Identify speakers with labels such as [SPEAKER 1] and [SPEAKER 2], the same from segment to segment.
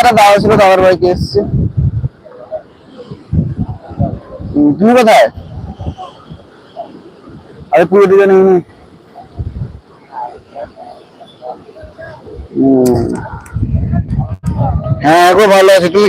[SPEAKER 1] একটা ছিল তুমি কোথায়? আরে পুরো দিকে নেই হ্যাঁ গো ভালো আছে। তুমি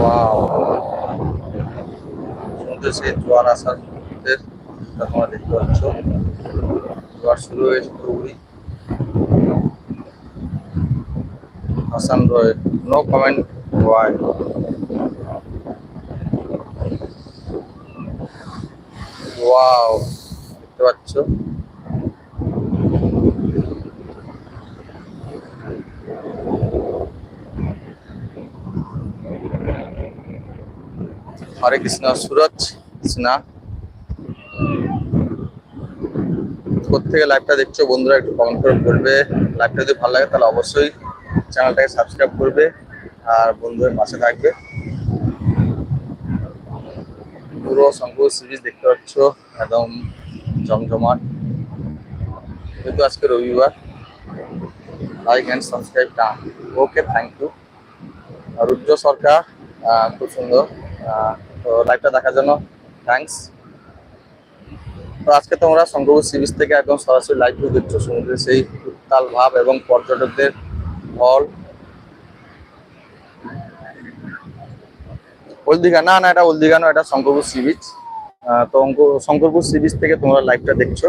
[SPEAKER 2] ওয়াও সমুদ্রে সেই জোয়ার আসার দেখতে পাচ্ছ। জোয়ার শুরু হয়েছে পুরোপুরি। Hasan Roy no comment Y wow দেখতে পাচ্ছ। হরে কৃষ্ণ, সুরজ কৃষ্ণা। কোথেকে লাইভটা দেখছ, বন্ধুরা একটু কমেন্ট করে বলবে। লাইভটা যদি ভালো লাগে, তাহলে অবশ্যই চ্যানেলটাকে সাবস্ক্রাইব করবে আর বন্ধুদের পাশে থাকবে। পুরো শঙ্কর সিরিজ দেখতে পাচ্ছ, একদম জমজমাট। যেহেতু আজকে রবিবার like and subscribe done okay thank you Rudra Sarkar খুব সুন্দর তো লাইভটা দেখার জন্য থ্যাঙ্কস তো আজকে তোমরা শঙ্করপুর সি বিচ থেকে একদম সরাসরি লাইভ ভিউ দেখছ, সমুদ্রের সেই উত্তাল ভাব এবং পর্যটকদের হল ওলদিঘা, না না, এটা ওলদিঘা নয়, এটা শঙ্করপুর সি বিচ তো শঙ্করপুর সি বিচ থেকে তোমরা লাইভটা দেখছ।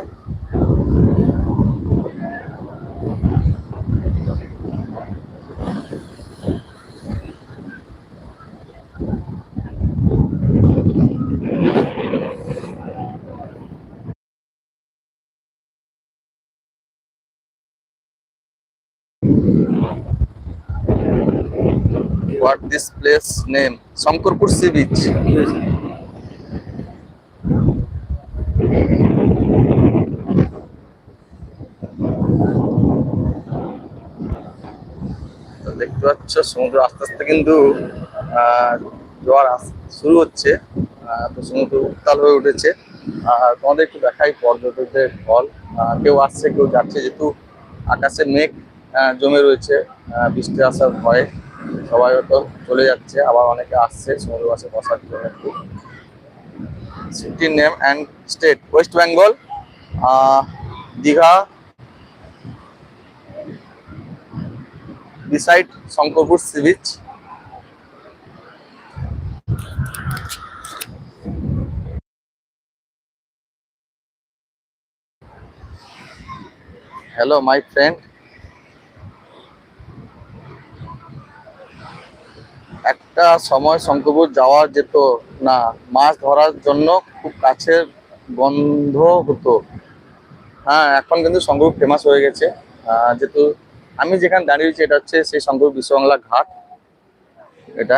[SPEAKER 2] What this place name Shankarpur sea beach দেখতে পাচ্ছ, সমুদ্র আস্তে আস্তে কিন্তু জোয়ার শুরু হচ্ছে তো সমুদ্র উত্তাল হয়ে উঠেছে। আর তোমাদের একটু দেখাই পর্যটকদের ফল কেউ আসছে, কেউ যাচ্ছে, যেহেতু আকাশে মেঘ জমে রয়েছে বৃষ্টি আসার ভয়ে। সবাই হয়তো চলে যাচ্ছে, আবার অনেকে আসছে, সমুদ্র পাশে বসার জন্য সিটির name and state West Bengal Digha, beside Shankarpur sea beach hello my friend একটা সময় শঙ্করপুর যাওয়া যেত না, মাছ ধরার জন্য খুব কাছের বন্ধ হতো। হ্যাঁ এখন কিন্তু শঙ্করপুর ফেমাস হয়ে গেছে। যেহেতু আমি যেখানে দাঁড়িয়েছি, এটা হচ্ছে সেই শঙ্করপুর বিশ্ববাংলা ঘাট। এটা।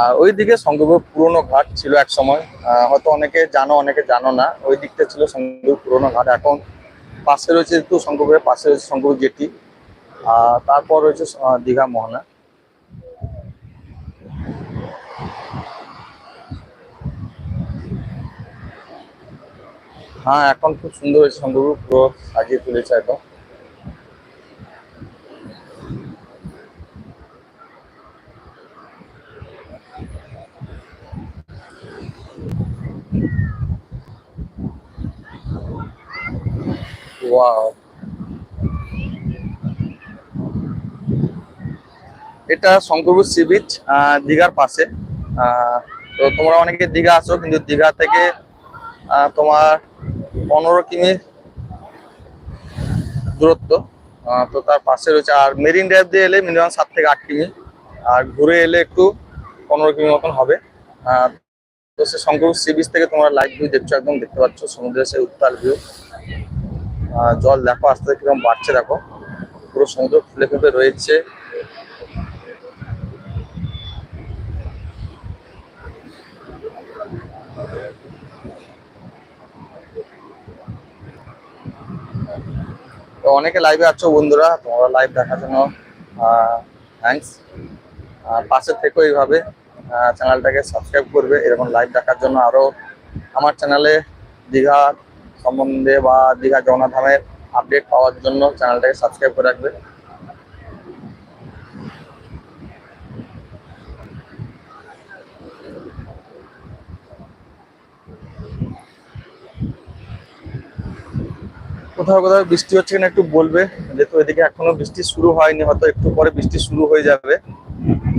[SPEAKER 2] আর ওই দিকে শঙ্করপুর পুরনো ঘাট ছিল এক সময়। হয়তো অনেকে জানো অনেকে জানো না। ওই দিকটা ছিল শঙ্করপুর পুরনো ঘাট। এখন পাশে রয়েছে যেহেতু শঙ্করপুরের পাশে রয়েছে শঙ্করপুর জেটি। তারপর রয়েছে দীঘা মোহনা হ্যাঁ এখন খুব সুন্দর হয়েছে শঙ্করপুর পুরো সাজিয়ে তুলেছে একদম। ওয়াও এটা শঙ্করপুর সি বিচ দীঘার পাশে। তো তোমরা অনেকে দীঘা আসো কিন্তু দীঘা থেকে তোমার পনেরো কিমি দূরত্ব। তো তার পাশে রয়েছে, আর মেরিন ড্রাইভ দিয়ে এলে মিনিমাম সাত থেকে আট কিমি। আর ঘুরে এলে একটু পনেরো কিমি মতন হবে। তো সে শঙ্করপুর সি বিচ থেকে তোমরা লাইভ ভিউ দেখছ, একদম দেখতে পাচ্ছ, সমুদ্রের সেই উত্তাল ভিউ জল দেখো, আস্তে আস্তে কীরকম বাড়ছে দেখো। পুরো সমুদ্র ফুলে ফেপে রয়েছে তো অনেকে লাইভে আছো বন্ধুরা, তোমরা লাইভ দেখার জন্য থ্যাংকস পাশে থেকো এইভাবে চ্যানেলটাকে সাবস্ক্রাইব করবে, এরকম লাইভ দেখার জন্য আরও আমার চ্যানেলে দীঘা সম্বন্ধে বা দীঘা জগন্নাথ ধামের আপডেট পাওয়ার জন্য চ্যানেলটাকে সাবস্ক্রাইব করে রাখবে। কোথাও কোথাও বৃষ্টি হচ্ছে কিনা একটু বলবে যেহেতু এদিকে এখনো বৃষ্টি শুরু হয়নি হয়তো একটু পরে বৃষ্টি শুরু হয়ে যাবে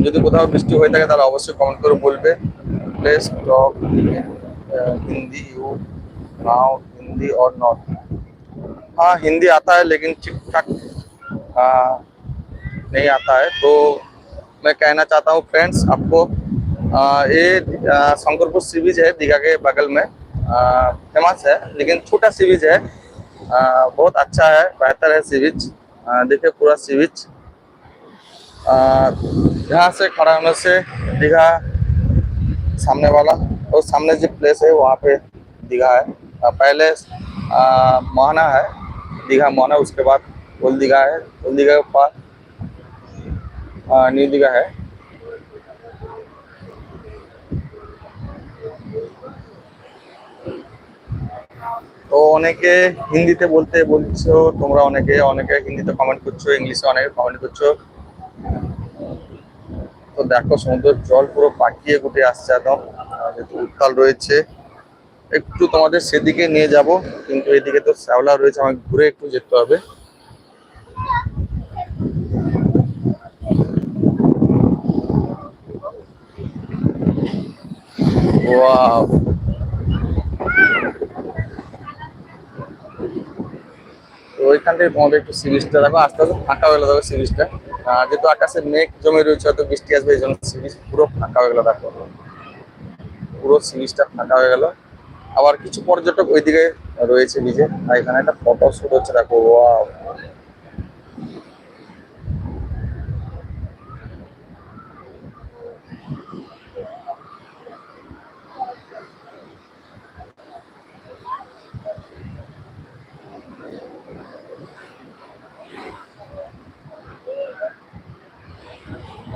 [SPEAKER 2] যদি কোথাও বৃষ্টি হয়ে থাকে তাহলে অবশ্যই কমেন্ট করে বলবে please talk Hindi you now Hindi और नॉट हाँ हिंदी आता है लेकिन ठीक ठाक नहीं आता है तो मैं कहना चाहता हूँ फ्रेंड्स आपको आ, ये आ, शंकरपुर सी बीच है दीघा के बगल में फेमस है लेकिन छोटा सी बीच है आ, बहुत अच्छा है, बेहतर है सी बीच देखिए पूरा सी बीच यहाँ से खड़ा होने से दीघा सामने वाला, और सामने जो प्लेस है, वहाँ पे दीघा है। पहले मोहना है, दीघा मोहना, उसके बाद ओल्ड दीघा है। ओल्ड दीघा के पास न्यू दीघा है। তো অনেকে হিন্দিতে বলতে বলছো, তোমরা অনেকে অনেকে হিন্দিতে কমেন্ট করছ, ইংলিশে অনেকে কমেন্ট করছ। তো দেখো, সমুদ্রের জল পুরো পাকিয়ে গুটে আসছে একদম যেহেতু উত্তাল রয়েছে। একটু তোমাদের সেদিকে নিয়ে যাব, কিন্তু এদিকে তো শ্যাওলা রয়েছে, আমাকে ঘুরে একটু যেতে হবে। ওয়াও। ওইখান থেকে তোমাদের একটু সিরিজটা দেখো, আস্তে আস্তে ফাঁকা হয়ে গেলো দেখো সিরিজটা। যেহেতু আকাশে মেঘ জমে রয়েছে, হয়তো বৃষ্টি আসবে, এই জন্য সিরিজ পুরো ফাঁকা হয়ে গেলো দেখো। পুরো সিরিজটা ফাঁকা হয়ে গেল। আবার কিছু পর্যটক ওইদিকে রয়েছে আর এখানে একটা ফটো শুট হচ্ছে, দেখো ওয়াও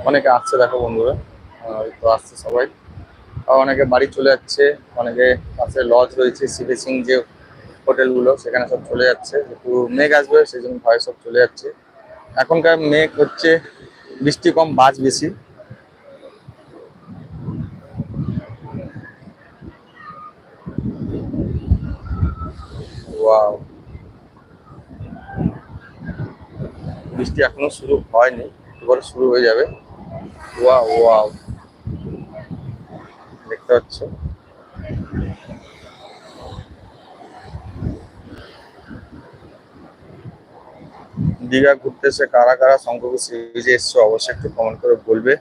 [SPEAKER 2] অনেকে আসছে দেখো বন্ধুরা। তো আসছে সবাই। অনেকে বাড়ি চলে যাচ্ছে, অনেকে পাশে লজ রয়েছে সিটি সিং যে হোটেলগুলো, সেখানে সব চলে যাচ্ছে। যেহেতু মেঘ আসবে সেই জন্য ভয় সব চলে যাচ্ছে। এখনকার মেঘ হচ্ছে বৃষ্টি কম, বাজ বেশি। বৃষ্টি এখনও শুরু হয়নি, এবারে শুরু হয়ে যাবে। ওয়াও ওয়াও দেখতে পাচ্ছ? দীঘা ঘুরতে এসে কারা কারা শঙ্কর সি বিচে এসছো অবশ্যই একটু কমেন্ট করে বলবে।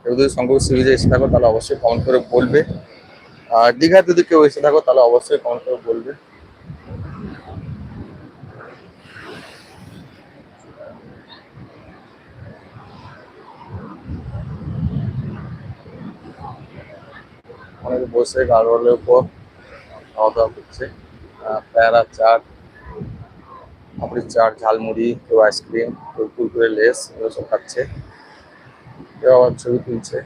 [SPEAKER 2] কেউ যদি শঙ্কর সিরিজে এসে থাকো, তাহলে অবশ্যই কমেন্ট করে বলবে। আর দীঘা যদি কেউ এসে থাকো, তাহলে অবশ্যই কমেন্ট করে বলবে। অনেকে বসে গাড়োয়ালের উপর খাওয়া দাওয়া করছে প্যারা, চাট, পাপড়ি চাট, ঝালমুড়ি, কেউ আইসক্রিম, কেউ কুরকুরে, লেস, এগুলো সব খাচ্ছে। কেউ আবার ছবি তুলছে।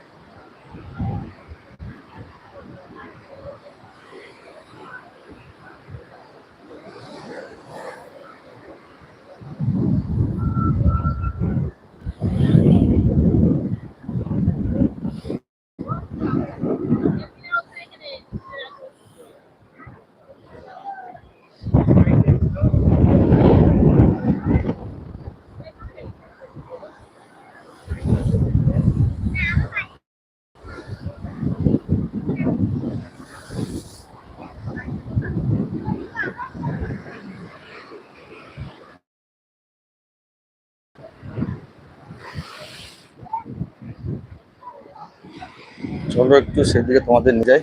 [SPEAKER 2] চলো একটু সেদিকে তোমাদের নিয়ে যাই।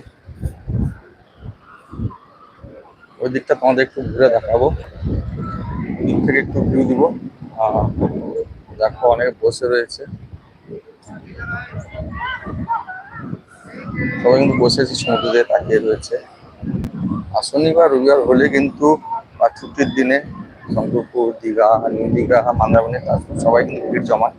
[SPEAKER 2] ওই দিকটা তোমাদের একটু ঘুরে দেখাবো। দিক থেকে একটু ভিউ দিব। দেখো অনেক বসে রয়েছে। সবাই কিন্তু বসে আছে, সমুদ্র তাকিয়ে রয়েছে। আর শনিবার, রবিবার হলে কিন্তু বা ছুটির দিনে শঙ্করপুর দীঘা, নিউ দীঘা তাজপুর সবাই কিন্তু ভিড় জমায়।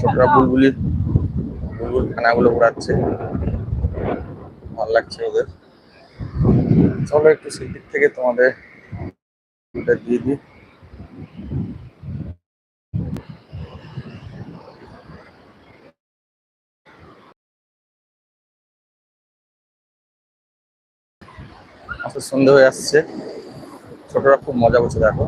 [SPEAKER 2] ছোটরা বুলবুলি, বুলবুল খানাগুলো উড়াচ্ছে ভালো লাগছে ওদের। চলো একটু সেদিক থেকে তোমাদের দিয়ে দিই। আচ্ছা সন্ধে হয়ে আসছে। ছোটরা খুব মজা করছে, দেখো।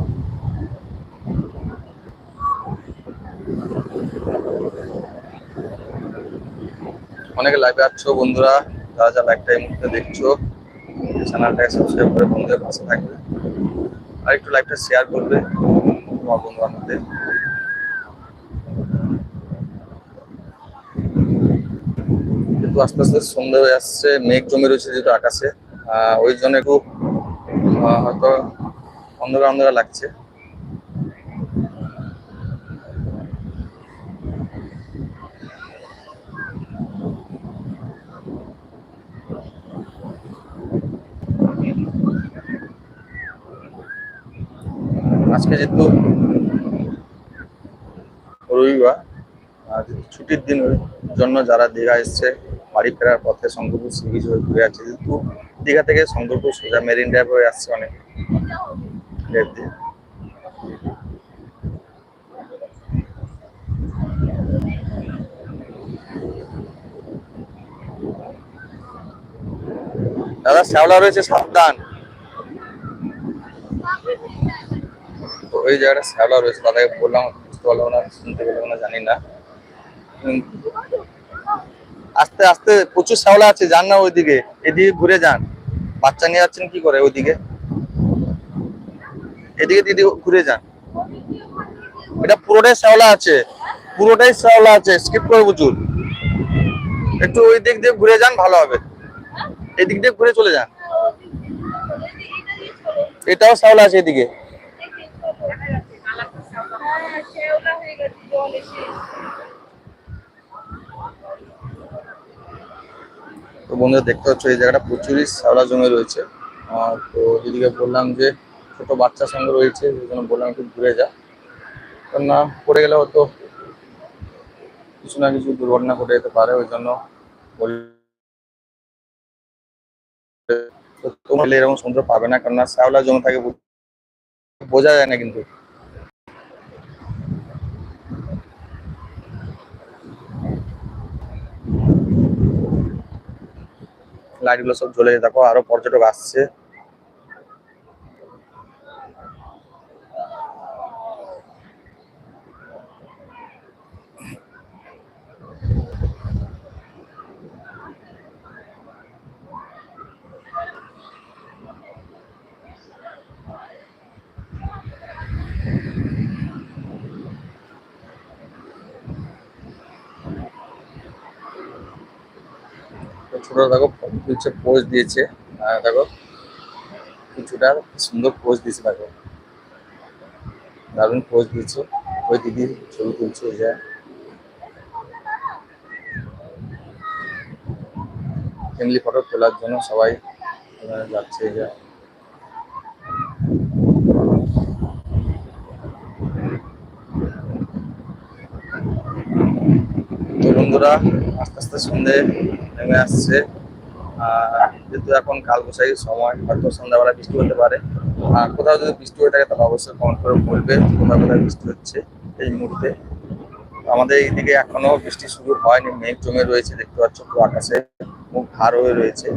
[SPEAKER 2] অনেকে লাইভে আছো বন্ধুরা, যারা যারা লাইভটা এই মুহূর্তে দেখছ, চ্যানেলটাকে সাবস্ক্রাইব করে বন্ধুদের পাশে থাকবে। আর একটু লাইভটা শেয়ার করবে তোমার বন্ধু বান্ধবদের কিন্তু আস্তে আস্তে সন্ধ্যা হয়ে আসছে, মেঘ জমে রয়েছে যেহেতু আকাশে ওই জন্য একটু হয়তো অন্ধকার অন্ধকার লাগছে। আজকে যেহেতু রবিবার ছুটির দিন জন্য যারা দীঘা এসছে, বাড়ি ফেরার পথে শঙ্করপুর সি বিচ হয়ে ঘুরে আছে যেহেতু দীঘা থেকে শঙ্করপুর সোজা মেরিন ড্রাইভ হয়ে আসছে অনেক দাদা, শ্যাওলা রয়েছে সাবধান। ওই জায়গাটা শ্যাওলা রয়েছে দাদাকে বললাম বুঝতে পারলাম না, শুনতে পেলাম না, জানি না। আস্তে আস্তে প্রচুর শ্যাওলা আছে, যান না ওইদিকে, এদিকে ঘুরে যান। বাচ্চা নিয়ে যাচ্ছেন কি করে ওইদিকে? এদিকে দিদি ঘুরে যান। এটা পুরোটাই শ্যাওলা আছে, পুরোটাই শ্যাওলা আছে স্কিপ করে প্রচুর। একটু ওই দিক দিয়ে ঘুরে যান, ভালো হবে। এদিক দিয়ে ঘুরে চলে যান। এটাও শ্যাওলা আছে এদিকে। তো বন্ধুরা দেখতে পাচ্ছ, এই জায়গাটা প্রচুরই শ্যাওলা জমে রয়েছে। তো দিদিকে বললাম যে ছোট বাচ্চার সঙ্গে রয়েছে, সেই জন্য বললাম একটু ঘুরে যা। না, পড়ে গেলে হয়তো কিছু না কিছু দুর্ঘটনা ঘটে যেতে পারে, ওই জন্য তোমার এরকম সমুদ্র পাবে না কারণ না শ্যাওলা জমে থাকে, বোঝা যায় না কিন্তু। লাইটগুলো সব জ্বলে দেখো আরও পর্যটক আসছে। তো ছোট দেখো কিছু পোজ দিয়েছে। দেখো, কিছুটা সুন্দর পোজ দিয়েছে দেখো। দারুণ পোজ দিয়েছে। ওই দিদির ছবি তুলছে, ওই যায় ফ্যামিলি ফটো তোলার জন্য সবাই যাচ্ছে, এই বন্ধুরা, আস্তে আস্তে সন্ধে নেমে আসছে। যেহেতু এখন কালবৈশাখীর সময়, হয়তো সন্ধ্যাবেলা বৃষ্টি হতে পারে। আর কোথাও যদি বৃষ্টি হয়ে থাকে, তাহলে অবশ্যই কমেন্ট করে বলবে কোথাও কোথায় বৃষ্টি হচ্ছে এই মুহূর্তে। আমাদের এইদিকে এখনও বৃষ্টি শুরু হয়নি, মেঘ জমে রয়েছে, দেখতে পাচ্ছ পুরো আকাশে মুখ ভার হয়ে রয়েছে।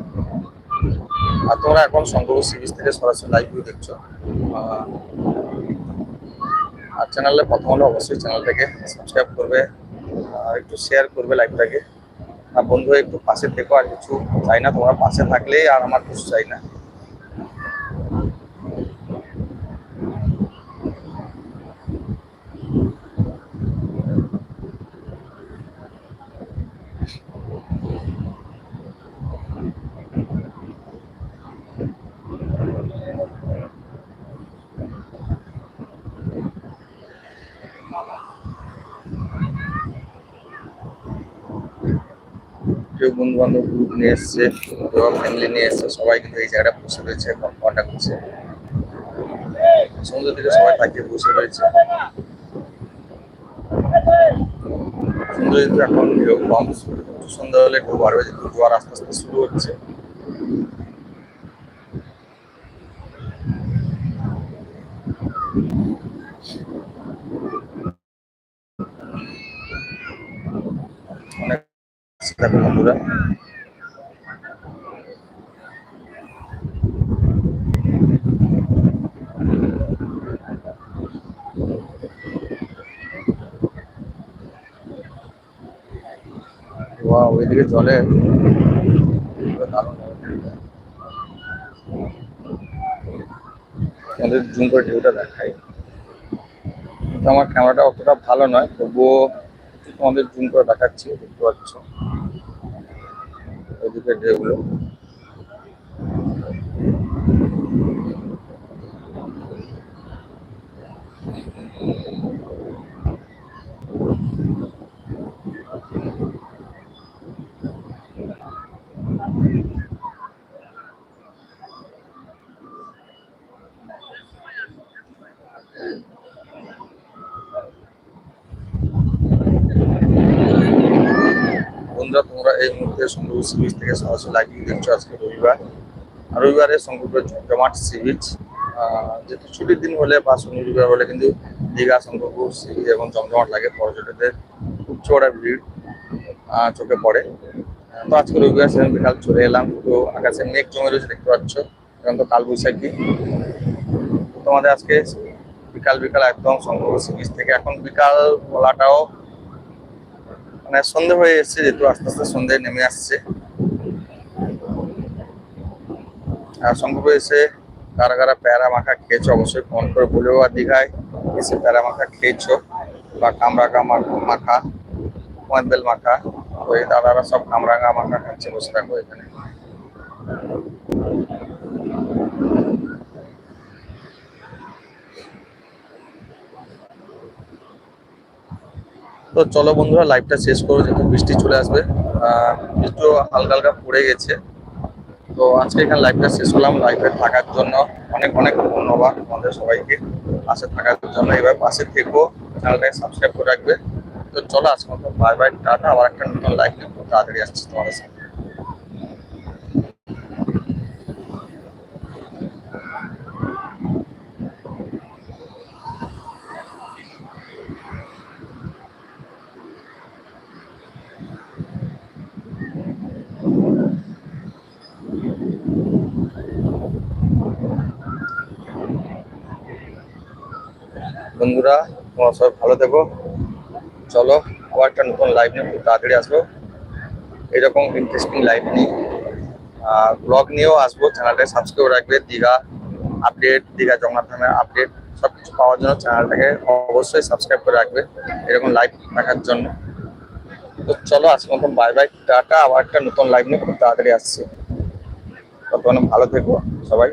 [SPEAKER 2] আর তোমরা এখন শঙ্কর সি বিচ থেকে সরাসরি লাইভ ভিউ দেখছ। আর চ্যানেলে প্রথম হলে অবশ্যই চ্যানেলটাকে সাবস্ক্রাইব করবে একটু শেয়ার করবে লাইভটাকে বন্ধু, একটু পাশে থেকো, আর কিছু চাই না, তোমরা পাশে থাকলেই আর আমার কিছু চাই না কেউ বন্ধু বান্ধব গ্রুপ নিয়ে এসছে, এবং ফ্যামিলি নিয়ে এসছে, সবাই কিন্তু এই জায়গাটা বসে রয়েছে এখন কন্ট্যাক্ট করছে। সমুদ্র থেকে সবাই তাকিয়ে বসে রয়েছে। যেহেতু এখন কম, একটু সন্ধ্যা হলে ঢেউ বাড়বে যেহেতু জোয়ার আস্তে আস্তে শুরু হচ্ছে অনেক দেখো বন্ধুরা। ওইদিকে জলে। আমাদের জুম করে ঢেউটা দেখাই। কিন্তু আমার ক্যামেরাটা অতটা ভালো নয় তবুও তোমাদের জুম করে দেখাচ্ছি দেখতে পাচ্ছ। ওইদিকে ঢেউগুলো বন্ধুরা তোমরা এই মুহূর্তে সি বিচ থেকে সরাসরি লাগিয়ে দেখছ আজকে রবিবার। রবিবারে শঙ্করপুর জমাট সি বিচ যেহেতু ছুটির দিন হলে বা শনি রবিবার হলে কিন্তু দীঘা, শঙ্করপুর সি বিচ এবং জমজমাট লাগে। পর্যটকদের খুব চড়া ভিড় চোখে পড়ে। তো আজকে রবিবার সেদিন বিকাল চলে এলাম। তো আকাশে মেঘ জমে রয়েছে, দেখতে পাচ্ছ। এখন তো কালবৈশাখী। তোমাদের আজকে বিকাল বিকাল একদম শঙ্করপুর সি বিচ থেকে। এখন বিকাল বলাটাও মানে সন্ধে হয়ে এসছে, যেহেতু আস্তে আস্তে সন্ধে নেমে আসছে। আর শঙ্করপুর এসে কারা কারা প্যারা মাখা খেয়েছো, অবশ্যই ফোন করে বলেও আর দীঘায়। এসে প্যারা মাখা খেয়েছো? বা কামড়া কামার মাখা বেল মাখা, ওই দাদারা সব কামরাঙা মাখা খাচ্ছে বসে থাকব এখানে। তো চলো বন্ধুরা লাইভটা শেষ করো, যেহেতু বৃষ্টি চলে আসবে। একটু হালকা হালকা পড়ে গেছে। তো আজকে এখানে লাইভটা শেষ করলাম। লাইভে থাকার জন্য অনেক অনেক ধন্যবাদ আমাদের সবাইকে। পাশে থাকার জন্য এবার পাশে থেকো, চ্যানেলটাকে সাবস্ক্রাইব করে রাখবে। তো চলো আজকে মতো বাই বাই টাটা। আবার একটা নতুন লাইভ নিয়ে তাড়াতাড়ি আসছি তোমাদের সাথে বন্ধুরা, তোমার সব ভালো থেকো। চলো, আবার একটা নতুন লাইভ নিয়ে খুব তাড়াতাড়ি আসব। এরকম ইন্টারেস্টিং লাইভ নিয়ে। ব্লগ নিয়েও আসব চ্যানেলটাকে সাবস্ক্রাইব রাখবে, দীঘা আপডেট দীঘা জগন্নাথ ধামের আপডেট সব কিছু পাওয়ার জন্য চ্যানেলটাকে অবশ্যই সাবস্ক্রাইব করে রাখবে, এরকম লাইভ দেখার জন্য। তো চলো, আজকের মতন বাই বাই টাটা, আবার একটা নতুন লাইভ নিয়ে খুব তাড়াতাড়ি আসছি। ততক্ষণ ভালো থেকো সবাই।